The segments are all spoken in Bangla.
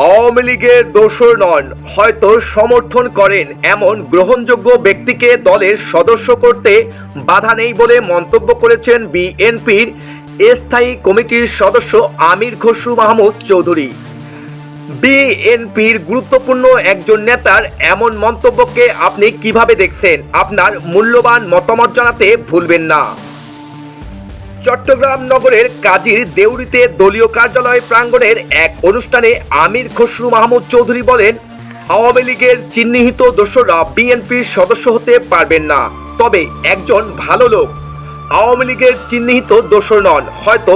আওয়ামী লীগের দোসর নন, হয়তো সমর্থন করেন এমন গ্রহণযোগ্য ব্যক্তিকে দলের সদস্য করতে বাধা নেই বলে মন্তব্য করেছেন বিএনপির স্থায়ী কমিটির সদস্য আমির খসরু মাহমুদ চৌধুরী। বিএনপির গুরুত্বপূর্ণ একজন নেতার এমন মন্তব্যকে আপনি কীভাবে দেখছেন? আপনার মূল্যবান মতামত জানাতে ভুলবেন না। চট্টগ্রাম নগরের কাজীর দেউরিতে দলীয় কার্যালয় প্রাঙ্গণের এক অনুষ্ঠানে আমির খসরু মাহমুদ চৌধুরী বলেন, আওয়ামী লীগের চিহ্নিত দোসররা বিএনপির সদস্য হতে পারবেন না। তবে একজন ভালো লোক, আওয়ামী লীগের চিহ্নিত দোষর নন। হয়তো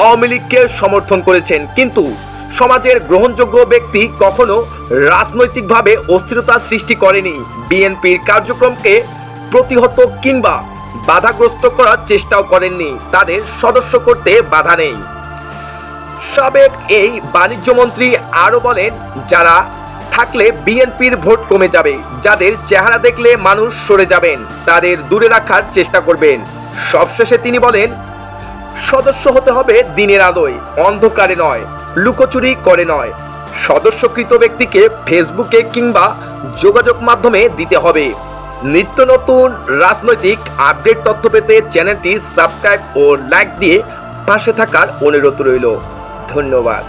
আওয়ামী লীগকে সমর্থন করেছেন, কিন্তু সমাজের গ্রহণযোগ্য ব্যক্তি কখনো রাজনৈতিকভাবে অস্থিরতা সৃষ্টি করেনি। বিএনপির কার্যক্রমকে প্রতিহত কিংবা বাধাগ্রস্ত করার চেষ্টাও করেননি। তাদের সদস্য করতে বাধা নেই। সাবেক এই বাণিজ্য মন্ত্রী আরও বলেন, যারা থাকলে বিএনপির ভোট কমে যাবে, যাদের চেহারা দেখলে মানুষ সরে যাবেন, তাদের দূরে রাখার চেষ্টা করবেন। সবশেষে তিনি বলেন, সদস্য হতে হবে দিনের আলোয়, অন্ধকারে নয়, লুকোচুরি করে নয়। সদস্যকৃত ব্যক্তিকে ফেসবুকে কিংবা যোগাযোগ মাধ্যমে দিতে হবে। নিত্য নতুন রাজনৈতিক আপডেট তথ্য পেতে চ্যানেলটি সাবস্ক্রাইব ও লাইক দিয়ে পাশে থাকার অনুরোধ রইল। ধন্যবাদ।